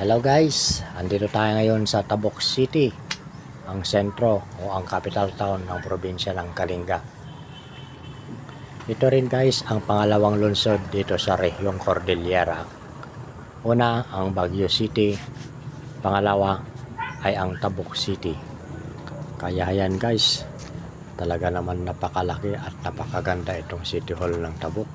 Hello guys, andito tayo ngayon sa Tabok City, ang sentro o ang capital town ng probinsya ng Kalinga. Ito rin guys ang pangalawang lungsod dito sa Rehiong Cordillera. Una ang Baguio City, pangalawa ay ang Tabok City. Kaya yan guys, talaga naman napakalaki at napakaganda itong City Hall ng Tabok.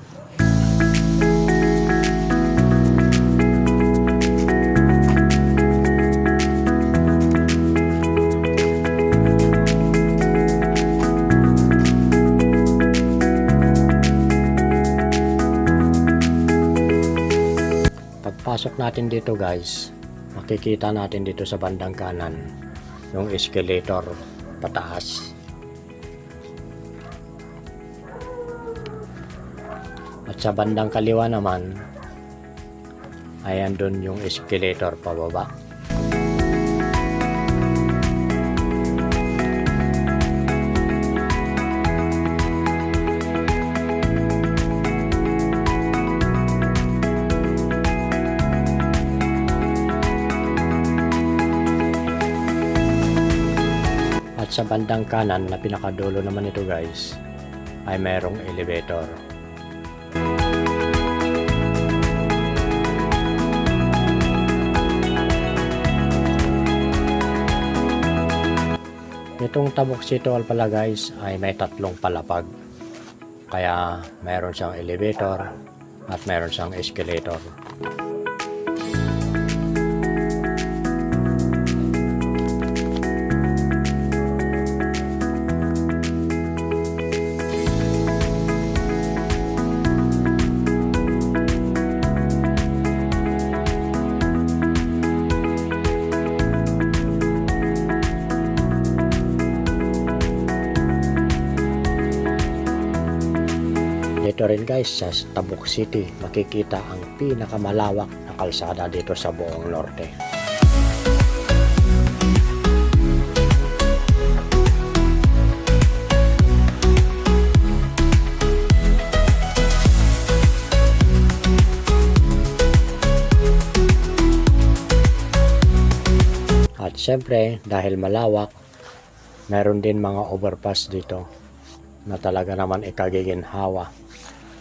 Pagpasok natin dito guys, makikita natin dito sa bandang kanan yung escalator pataas. At sa bandang kaliwa naman, ay andun yung escalator pababa. At sa bandang kanan na pinakadulo naman ito guys, ay merong elevator. Itong Tabok City Hall pala guys ay may tatlong palapag. Kaya meron siyang elevator at meron siyang escalator. Dito rin guys sa Tabuk City makikita ang pinakamalawak na kalsada dito sa buong norte. At syempre dahil malawak, meron din mga overpass dito na talaga naman ikagiginhawa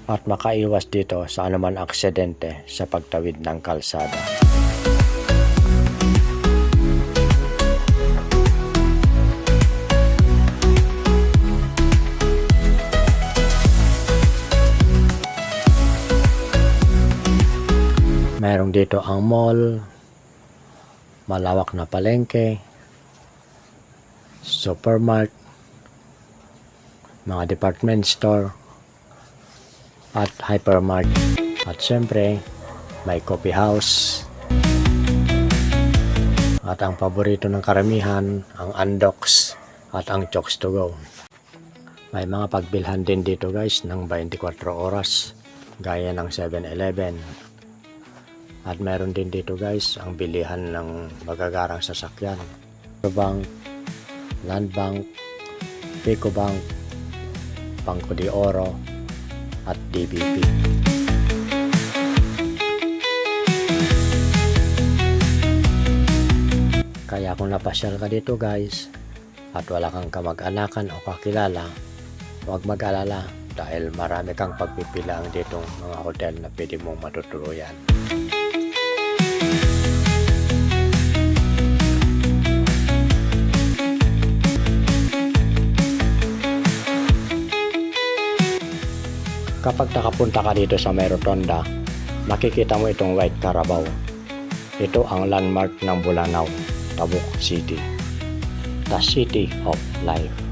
at makaiwas dito sa anuman aksidente sa pagtawid ng kalsada. Merong dito ang mall, malawak na palengke, supermarket, mga department store, at hypermart. At syempre, may coffee house. At ang paborito ng karamihan, ang Andox at ang Chokes to go. May mga pagbilhan din dito guys ng 24 oras gaya ng 7-Eleven. At meron din dito guys ang bilihan ng magagarang sasakyan. Bank, Land Bank, Pico Bank, Bangko de Oro, at DBP. Kaya kung napasyal ka dito guys, at wala kang kamag-anakan o kakilala, huwag mag-alala dahil marami kang pagpipilang ditong mga hotel na pwede mong matutuluyan. Kapag nakapunta ka dito sa may makikita mo itong White Carabao. Ito ang landmark ng Bulanao, Tabuk City. The City of Life.